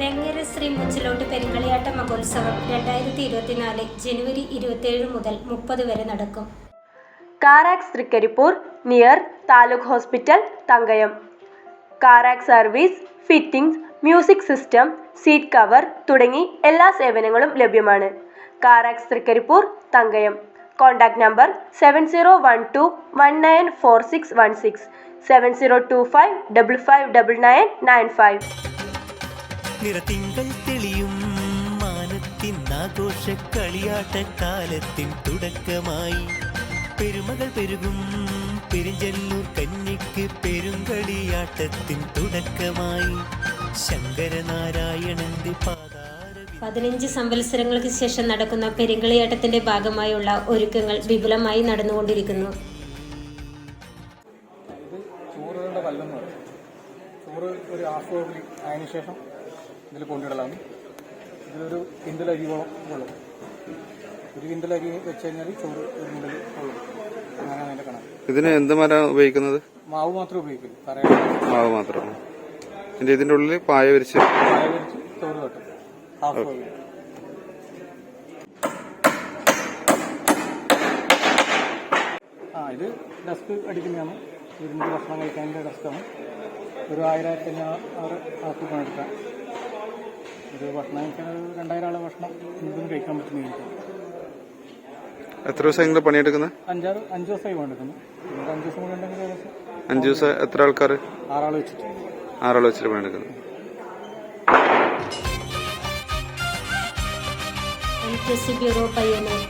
വെങ്ങര ശ്രീ മുച്ചിലോട്ട് പെരുങ്കളിയാട്ട മഹോത്സവം രണ്ടായിരത്തി ഇരുപത്തിനാല് ജനുവരി ഇരുപത്തിയേഴ് മുതൽ മുപ്പത് വരെ നടക്കും. Carax Trikaripur near taluk hospital Thankayam. Carax service fittings music system seat cover തുടങ്ങി എല്ലാ സേവനങ്ങളും ലഭ്യമാണ്. Carax Trikaripur Thankayam. Contact number seven zero one two one nine four six one six seven zero two five double five double nine nine five. നിറത്തിങ്കൾ തെളിയും മാനത്തിൻ ആഘോഷ കളിയാട്ടക്കാലത്തിൻ തുടക്കമായി. പെരുമകൾ പെരുകും പെരിഞ്ചല്ലൂർ കന്നിക്ക് പെരുങ്കളിയാട്ടത്തിൻ തുടക്കമായി. ശങ്കരനാരായണന്റെ പതിനഞ്ച് സംവത്സരങ്ങൾക്ക് ശേഷം നടക്കുന്ന പെരുങ്കളിയാട്ടത്തിന്റെ ഭാഗമായുള്ള ഒരുക്കങ്ങൾ വിപുലമായി നടന്നുകൊണ്ടിരിക്കുന്നു. ചോറ് ഒരു ഹാഫ് അതിന് ശേഷം ഇതിൽ കൊണ്ടിടലാണ് ഇതിലൊരു കിന്തൽ അരിയോളം കൊള്ളും ഒരു കിന്തൽ അരി വെച്ച് കഴിഞ്ഞാൽ ചോറ് ഒരു മുതൽ കൊള്ളും അങ്ങനെയാണ് അതിന്റെ കണക്ക്. ഇതിന് എന്ത് മരാണ് ഉപയോഗിക്കുന്നത്? മാവ് മാത്രം ഉപയോഗിക്കൂ മാവ് മാത്രം. ഇതിന്റെ ഇതിന്റെ ഉള്ളിൽ പായ വിരിച്ച് പായ വെച്ച് ചോറ് കെട്ടും ഹാഫ് ആ ഇത് ഡസ്ക് അടിക്കുന്നതാണ്. ഇരുന്ന് ഭക്ഷണം കഴിക്കാനുള്ള ഡസ്ക്കാണ് ഒരു ആയിരത്തി അഞ്ഞൂറ് ആൾക്ക് പണിയെടുക്കാം. ഒരു ഭക്ഷണം കഴിക്കാൻ ഒരു രണ്ടായിരം ആളെ ഭക്ഷണം എന്തും കഴിക്കാൻ പറ്റുന്ന എനിക്ക് എത്ര ദിവസം നിങ്ങൾ പണിയെടുക്കുന്നത്? അഞ്ചാറ് അഞ്ച് ദിവസമായി പണിയെടുക്കുന്നത് അഞ്ച് ദിവസം കൂടെ ഉണ്ടെങ്കിൽ ഏകദേശം അഞ്ചു ദിവസം എത്ര ആൾക്കാർ ആറാൾ വെച്ചിട്ട്. ആറാൾ വെച്ചിട്ട് പണിയെടുക്കുന്നത് M K C bureau Payyanur.